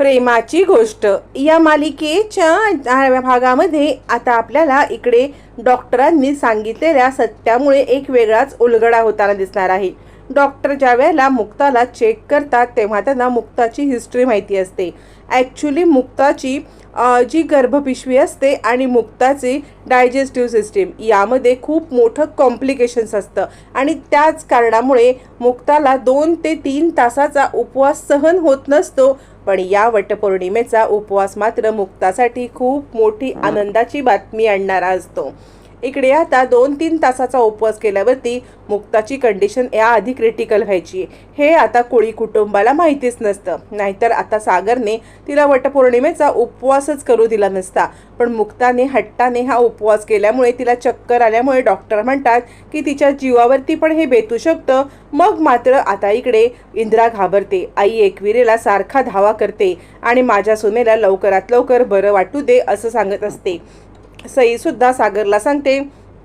प्रेमाची गोष्ट. या मालिकेच्या भागामध्ये आता आपल्याला इकडे डॉक्टरांनी सांगितलेल्या सत्यामुळे एक वेगळाच उलगडा होताना दिसणार आहे. डॉक्टर ज्या वेळेला मुक्ताला चेक करतात तेव्हा त्यांना मुक्ताची हिस्ट्री माहिती असते. ॲक्च्युली मुक्ताची जी गर्भपिशवी असते आणि मुक्ताची डायजेस्टिव्ह सिस्टीम यामध्ये खूप मोठं कॉम्प्लिकेशन्स असतं. आणि त्याच कारणामुळे मुक्ताला दोन ते तीन तासाचा उपवास सहन होत नसतो. पण या वटपौर्णिमेचा उपवास मात्र मुक्तासाठी खूप मोठी आनंदाची बातमी आणणारा असतो. इकडे आता दोन तीन तासाचा उपवास केल्यावरती मुक्ताची कंडिशन याआधी क्रिटिकल व्हायची. हे आता कोळी कुटुंबाला माहितीच नसतं. नाहीतर आता सागरने तिला वटपौर्णिमेचा उपवासच करू दिला नसता. पण मुक्ताने हट्टाने हा उपवास केल्यामुळे तिला चक्कर आल्यामुळे डॉक्टर म्हणतात की तिच्या जीवावरती पण हे बेतू शकतं. मग मात्र आता इकडे इंदिरा घाबरते. आई एकविरेला सारखा धावा करते आणि माझ्या सुनेला लवकरात लवकर बरं वाटू दे असं सांगत असते. सईसुद्धा सागरला सांगते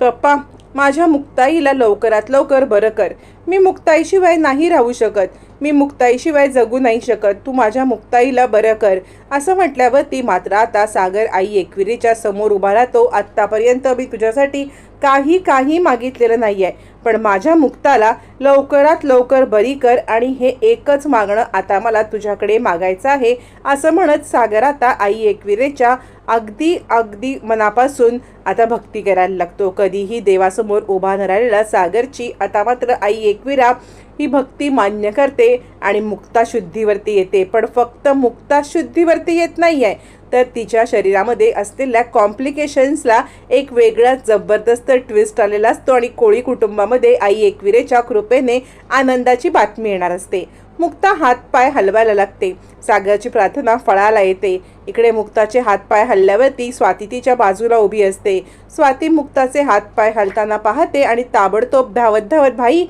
पप्पा माझ्या मुक्ताईला लवकरात लवकर बरं कर. मी मुक्ताईशिवाय नाही राहू शकत. मी मुक्ताईशिवाय जगू नाही शकत. तू माझ्या मुक्ताईला बरं कर. असं म्हटल्यावर ती मात्र आता सागर आई एकविरीच्या समोर उभा राहतो. आत्तापर्यंत मी तुझ्यासाठी काही काही मागितलेलं नाही आहे पण माझ्या मुक्ताला लवकरात लवकर बरी कर आणि हे एकच मागणं आता मला तुझ्याकडे मागायचं आहे असं म्हणत सागर आता आई एकविरेच्या अगदी अगदी मनापासून आता भक्ती करायला लागतो. कधीही देवासमोर उभा न राहिलेला सागरची आता मात्र आई एकविरा ही भक्ती मान्य करते आणि मुक्ताशुद्धीवरती येते. पण फक्त मुक्ता शुद्धीवरती येत नाही आहे तर तिच्या शरीरामध्ये असलेल्या कॉम्प्लिकेशन्सला एक वेगळा जबरदस्त ट्विस्ट आलेला असतो आणि कोळी कुटुंबामध्ये आई एकविरेच्या कृपेने आनंदाची बातमी येणार असते. मुक्ता हातपाय हलवायला लागते. सागरची प्रार्थना फळाला येते. इकडे मुक्ताचे हातपाय हलल्यावरती स्वाती तिच्या बाजूला उभी असते. स्वाती मुक्ताचे हातपाय हलताना पाहते आणि ताबडतोब धावत धावत भाई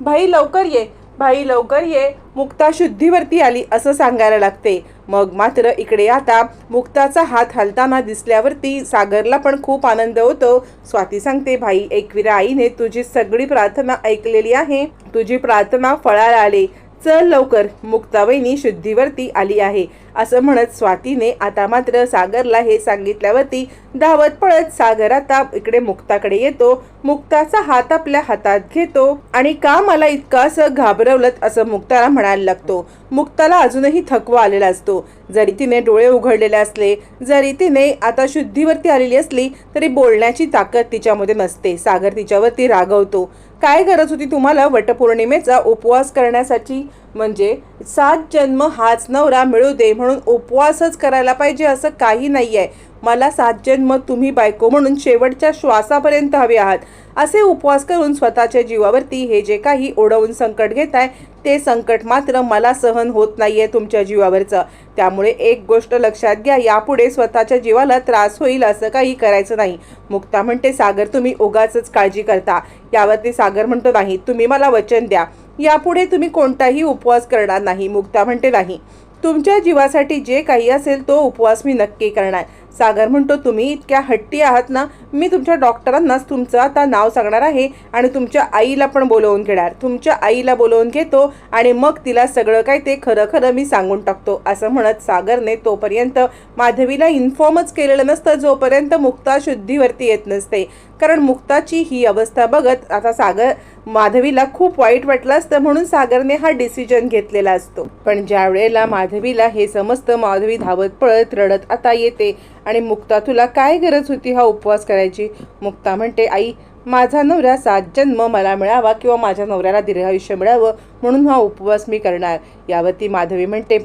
भाई लवकर ये. भाई लवकर ये मुक्ता शुद्धीवरती आली असं सांगायला लागते. मग मात्र इकडे आता मुक्ताचा हात हलताना दिसल्यावरती सागरला पण खूप आनंद होतो. स्वाती सांगते भाई एकविरा आईने तुझी सगळी प्रार्थना ऐकलेली आहे. तुझी प्रार्थना फळाला आली. चल लवकर मुक्तावहिनी शुद्धीवरती आली आहे. असं म्हणत स्वातीने आता मात्र सागरला हे सांगितल्यावरती धावत पळत सागर आता इकडे मुक्ताकडे येतो. मुक्ताचा हात आपल्या हातात घेतो आणि का मला इतकं असं घाबरवलं असं मुक्ताला म्हणायला लागतो. मुक्ताला अजूनही थकवा आलेला असतो. जरी तिने डोळे उघडलेले असले जरी तिने आता शुद्धीवरती आलेली असली तरी बोलण्याची ताकद तिच्यामध्ये नसते. सागर तिच्यावरती रागवतो. काय गरज होती तुम्हाला वटपौर्णिमेचा उपवास करण्यासाठी? म्हणजे सात जन्म हाच नवरा मिळू दे म्हणून उपवासच करायला पाहिजे असं काही नाही आहे मला सात जन्म तुम्ही बायको म्हणून शेवटच्या श्वासापर्यंत हवे आहात. असे उपवास करून स्वतःच्या जीवावरती हे जे काही ओढवून संकट घेत आहे ते संकट मात्र मला सहन होत नाही आहे तुमच्या जीवावरचं. त्यामुळे एक गोष्ट लक्षात घ्या यापुढे स्वतःच्या जीवाला त्रास होईल असं काही करायचं नाही. मुक्ता म्हणते सागर तुम्ही उगाच काळजी करता. यावरती सागर म्हणतो नाही तुम्ही मला वचन द्या. यापुढे तुम्ही कोणताही उपवास करणार नाही. मुक्ता म्हणते नाही. तुमच्या जीवासाठी जे काही असेल तो उपवास मी नक्की करणार. सागर म्हणतो तुम्ही इतक्या हट्टी आहात ना मी तुमच्या डॉक्टरांनाच तुमचं आता नाव सांगणार आहे आणि तुमच्या आईला पण बोलवून घेणार. तुमच्या आईला बोलवून घेतो आणि मग तिला सगळं काय ते खरं खरं मी सांगून टाकतो असं म्हणत सागरने तोपर्यंत माधवीला इन्फॉर्मच केलेलं नसतं जोपर्यंत मुक्ता शुद्धीवरती येत नसते. कारण मुक्ताची ही अवस्था बघत आता सागर माधवीला खूप वाईट वाटलं असतं म्हणून सागरने हा डिसिजन घेतलेला असतो. पण ज्या वेळेला माधवीला हे समजतं माधवी धावत पळत रडत आता येते आणि मुक्ता तुला काय गरज होती हा उपवास करायची? मुक्ता म्हणते आई माझा नवरा सात जन्म मला मिळावा किंवा माझ्या नवऱ्याला दीर्घायुष्य मिळावं म्हणून हा उपवास मी करणार. यावरती माधवी म्हणते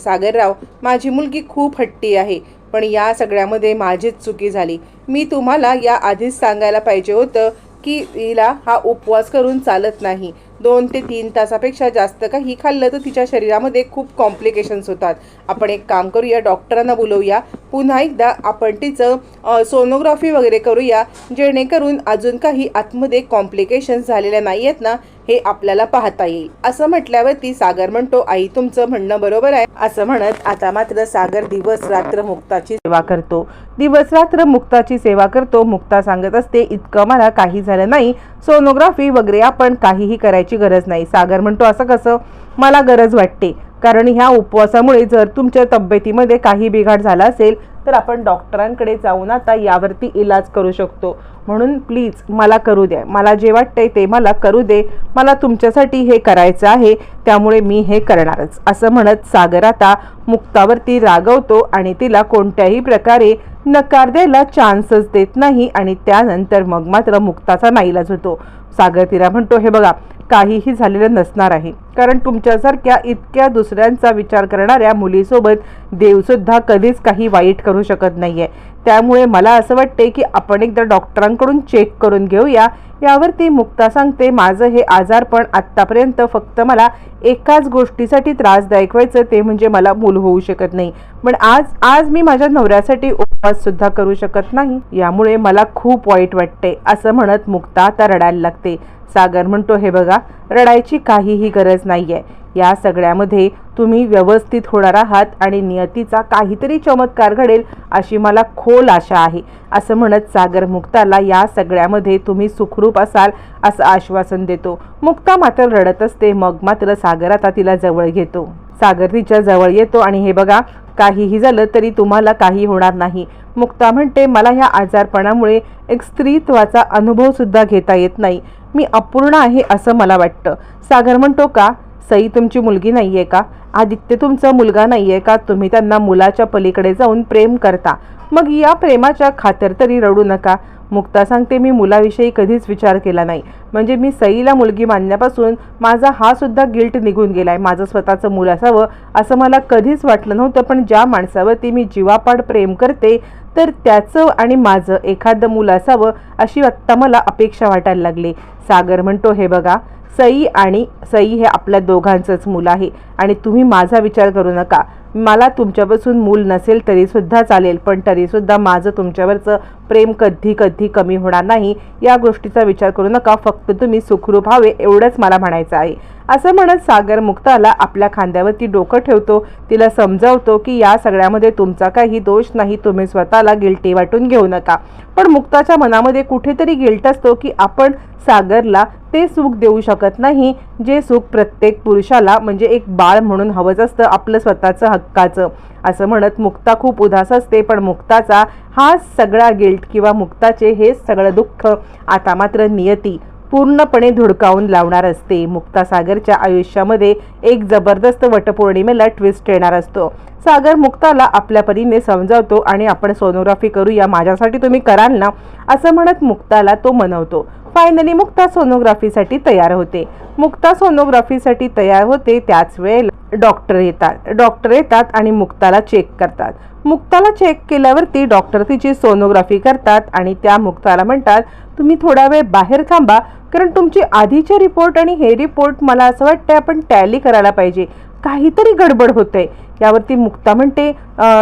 सागरराव माझी मुलगी खूप हट्टी आहे पण या सगळ्यामध्ये माझीच चुकी झाली. मी तुम्हाला या आधीच सांगायला पाहिजे होतं की हिला हा उपवास करून चालत नाही. दोन ते तीन तासापेक्षा जास्त काही खाल्लं तर तिच्या शरीरामध्ये खूप कॉम्प्लिकेशन्स होतात. आपण एक काम करूया डॉक्टरांना बोलवूया. पुन्हा एकदा आपण तिचं सोनोग्राफी वगैरे करूया जेणेकरून अजून काही आतमध्ये कॉम्प्लिकेशन्स झालेल्या नाही आहेत ना हे आपल्याला पाहता येईल. असं म्हटल्यावरती सागर म्हणतो आई तुमचं म्हणणं बरोबर आहे. असं म्हणत आता मात्र सागर दिवस रात्र मुक्ताची सेवा करतो. दिवस रात्र मुक्ताची सेवा करतो. मुक्ता सांगत असते इतकं मला काही झालं नाही. सोनोग्राफी वगैरे आपण काहीही करायची गरज नाही. सागर म्हणतो असं कसं? मला गरज वाटते. कारण ह्या उपवासामुळे जर तुमच्या तब्येतीमध्ये काही बिघाड झाला असेल तर आपण डॉक्टरांकडे जाऊन आता यावरती इलाज करू शकतो. म्हणून प्लीज मला करू द्या. मला जे वाटतंय ते मला करू दे. मला तुमच्यासाठी हे करायचं आहे. त्यामुळे मी हे करणारच. असं म्हणत सागर आता मुक्तावरती रागवतो आणि तिला कोणत्याही प्रकारे नकार द्यायला चान्सच देत नाही आणि त्यानंतर मग मात्र मुक्ताचा नाईलाज होतो. सागर तिला म्हणतो हे बघा काहीही झालेलं नसणार आहे. कारण तुमच्यासारख्या इतक्या दुसऱ्यांचा विचार करणाऱ्या मुलीसोबत देवसुद्धा कधीच काही वाईट करू शकत नाही आहे त्यामुळे मला असं वाटते की आपण एकदा डॉक्टरांकडून चेक करून घेऊया. यावरती मुक्ता सांगते माझं हे आजारपण आत्तापर्यंत फक्त मला एकाच गोष्टीसाठी त्रासदायक व्हायचं ते म्हणजे मला मूल होऊ शकत नाही. पण आज आज मी माझ्या नवऱ्यासाठी उपवाससुद्धा करू शकत नाही. यामुळे मला खूप वाईट वाटते असं म्हणत मुक्ता आता रडायला लागते. सागर म्हणतो हे बघा रडायची काहीही गरज नाही आहे या सगळ्यामध्ये तुम्ही व्यवस्थित होणार आहात आणि नियतीचा काहीतरी चमत्कार घडेल अशी मला खोल आशा आहे. असं म्हणत सागर मुक्ताला या सगळ्यामध्ये तुम्ही सुखरूप असाल असं आश्वासन देतो. मुक्ता मात्र रडत असते मग मात्र सागर आता तिला जवळ घेतो. सागर तिच्या जवळ येतो आणि हे बघा काहीही झालं तरी तुम्हाला काही होणार नाही. मुक्ता म्हणते मला ह्या आजारपणामुळे एक स्त्रीत्वाचा अनुभवसुद्धा घेता येत नाही. मी अपूर्ण आहे असं मला वाटतं. सागर म्हणतो का? सई तुमची मुलगी नाही आहे का? आदित्य तुमचा मुलगा नाही आहे का? तुम्ही त्यांना मुलाच्या पलीकडे जाऊन प्रेम करता. मग या प्रेमाच्या खातर तरी रडू नका. मुक्ता सांगते मी मुलाविषयी कधीच विचार केला नाही. म्हणजे मी सईला मुलगी मानण्यापासून माझा हा सुद्धा गिल्ट निघून गेलाय. माझं स्वतःचं मूल असावं असं मला कधीच वाटलं नव्हतं पण ज्या माणसावरती मी जीवापाड प्रेम करते तर त्याचं आणि माझं एखादं मुलं असावं अशी आत्ता मला अपेक्षा वाटायला लागली. सागर म्हणतो हे बघा सई आणि सई हे आपल्या दोघांचंच मूल आहे. आणि तुम्ही माझा विचार करू नका. मला तुमच्यापासून मूल नसेल तरीसुद्धा चालेल पण तरीसुद्धा माझं तुमच्यावरचं प्रेम कधी कधी कमी होणार नाही या गोष्टीचा विचार करू नका. फक्त तुम्ही सुखरूप व्हावे एवढंच मला म्हणायचं आहे. असं म्हणत सागर मुक्ताला आपल्या खांद्यावरती डोकं ठेवतो. तिला समजावतो की या सगळ्यामध्ये तुमचा काही दोष नाही तुम्ही स्वतःला गिल्टी वाटून घेऊ नका. पण मुक्ताच्या मनामध्ये कुठेतरी गिल्ट असतो की आपण सागरला ते सुख देऊ शकत नाही जे सुख प्रत्येक पुरुषाला म्हणजे एक बाळ म्हणून हवंच असतं आपलं स्वतःचं हक्काचं. असं म्हणत मुक्ता खूप उदास असते पण मुक्ताचा हा सगळा गिल्ट किंवा मुक्ताचे हे सगळं दुःख आता मात्र नियती पूर्णपणे धुडकावून लावणार असते. मुक्ता सागरच्या आयुष्यामध्ये एक जबरदस्त वटपौर्णिमेला ट्विस्ट येणार असतो. सागर मुक्ताला आपल्या परीने समजावतो आणि आपण सोनोग्राफी करूया माझ्यासाठी तुम्ही कराल ना? असं म्हणत मुक्ताला तो मनवतो. फायनली मुक्ता सोनोग्राफीसाठी तयार होते. मुक्ता सोनोग्राफीसाठी तयार होते त्याच वेळेला डॉक्टर येतात. डॉक्टर येतात आणि मुक्ताला चेक करतात. मुक्ताला चेक केल्यावरती डॉक्टर तिची सोनोग्राफी करतात आणि त्या मुक्ताला म्हणतात तुम्ही थोडा वेळ बाहेर थांबा कारण तुमची आधीचे रिपोर्ट आणि हे रिपोर्ट मला असं वाटतं आपण टॅली करायला पाहिजे. काहीतरी गडबड होते यावरती मुक्ता म्हणते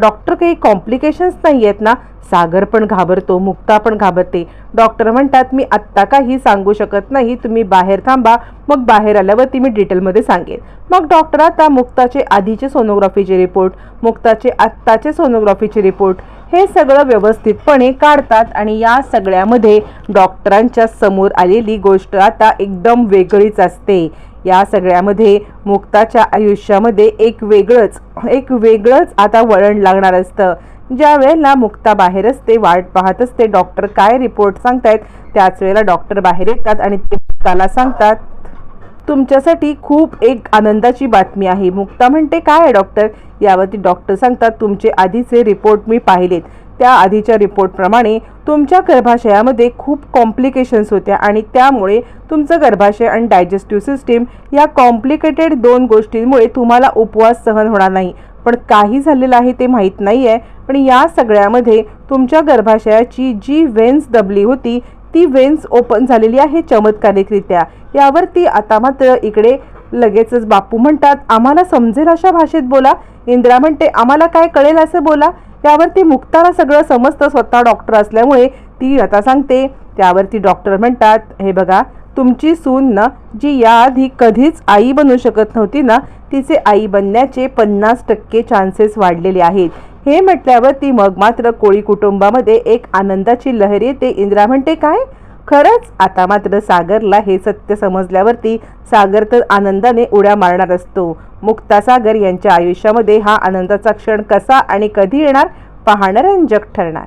डॉक्टर काही कॉम्प्लिकेशन्स नाही आहेत ना. सागर पण घाबरतो मुक्ता पण घाबरते. डॉक्टर म्हणतात मी आत्ता काही सांगू शकत नाही. तुम्ही बाहेर थांबा. मग बाहेर आल्यावरती मी डिटेलमध्ये सांगेन. मग डॉक्टर आता मुक्ताचे आधीचे सोनोग्राफीचे रिपोर्ट मुक्ताचे आत्ताचे सोनोग्राफीचे रिपोर्ट हे सगळं व्यवस्थितपणे काढतात आणि या सगळ्यामध्ये डॉक्टरांच्या समोर आलेली गोष्ट आता एकदम वेगळीच असते. या सगळ्यामध्ये मुक्ताच्या आयुष्यामध्ये एक वेगळंच एक वेगळंच आता वळण लागणार असतं. ज्या वेळेला मुक्ता बाहेर असते वाट पाहत असते डॉक्टर काय रिपोर्ट सांगतायत त्याच वेळेला डॉक्टर बाहेर येतात आणि ते मुक्ताला सांगतात तुमच्यासाठी खूप एक आनंदाची बातमी आहे. मुक्ता म्हणते काय आहे डॉक्टर? यावरती डॉक्टर सांगतात तुमचे आधीचे रिपोर्ट मी पाहिलेत. त्या आधीच्या रिपोर्टप्रमाणे तुमच्या गर्भाशयामध्ये खूप कॉम्प्लिकेशन्स होत्या आणि त्यामुळे तुमचं गर्भाशय आणि डायजेस्टिव्ह सिस्टीम या कॉम्प्लिकेटेड दोन गोष्टींमुळे तुम्हाला उपवास सहन होणार नाही. पण काही झालेलं आहे ते माहीत नाही आहे पण या सगळ्यामध्ये तुमच्या गर्भाशयाची जी वेन्स दबली होती ती वेन्स ओपन झालेली आहे चमत्कारिकरित्या. यावरती आता मात्र इकडे लगेचच बापू म्हणतात आम्हाला समजेल अशा भाषेत बोला. इंदिरा म्हणते आम्हाला काय कळेल असं बोला. त्यावरती मुक्ताला सगळं समजतं स्वतः डॉक्टर असल्यामुळे ती आता सांगते. त्यावरती डॉक्टर म्हणतात हे बघा तुमची सून ना जी याआधी कधीच आई बनू शकत नव्हती ना तिचे आई बनण्याचे पन्नास टक्के चान्सेस वाढलेले आहेत. हे म्हटल्यावर ती मग मात्र कोळी कुटुंबामध्ये एक आनंदाची लहर येते. इंदिरा म्हणते काय? खरंच आता मात्र सागरला हे सत्य समजल्यावरती सागर तर आनंदाने उड्या मारणार असतो. मुक्ता सागर यांच्या आयुष्यामध्ये हा आनंदाचा क्षण कसा आणि कधी येणार पाहणं रंजक ठरणार.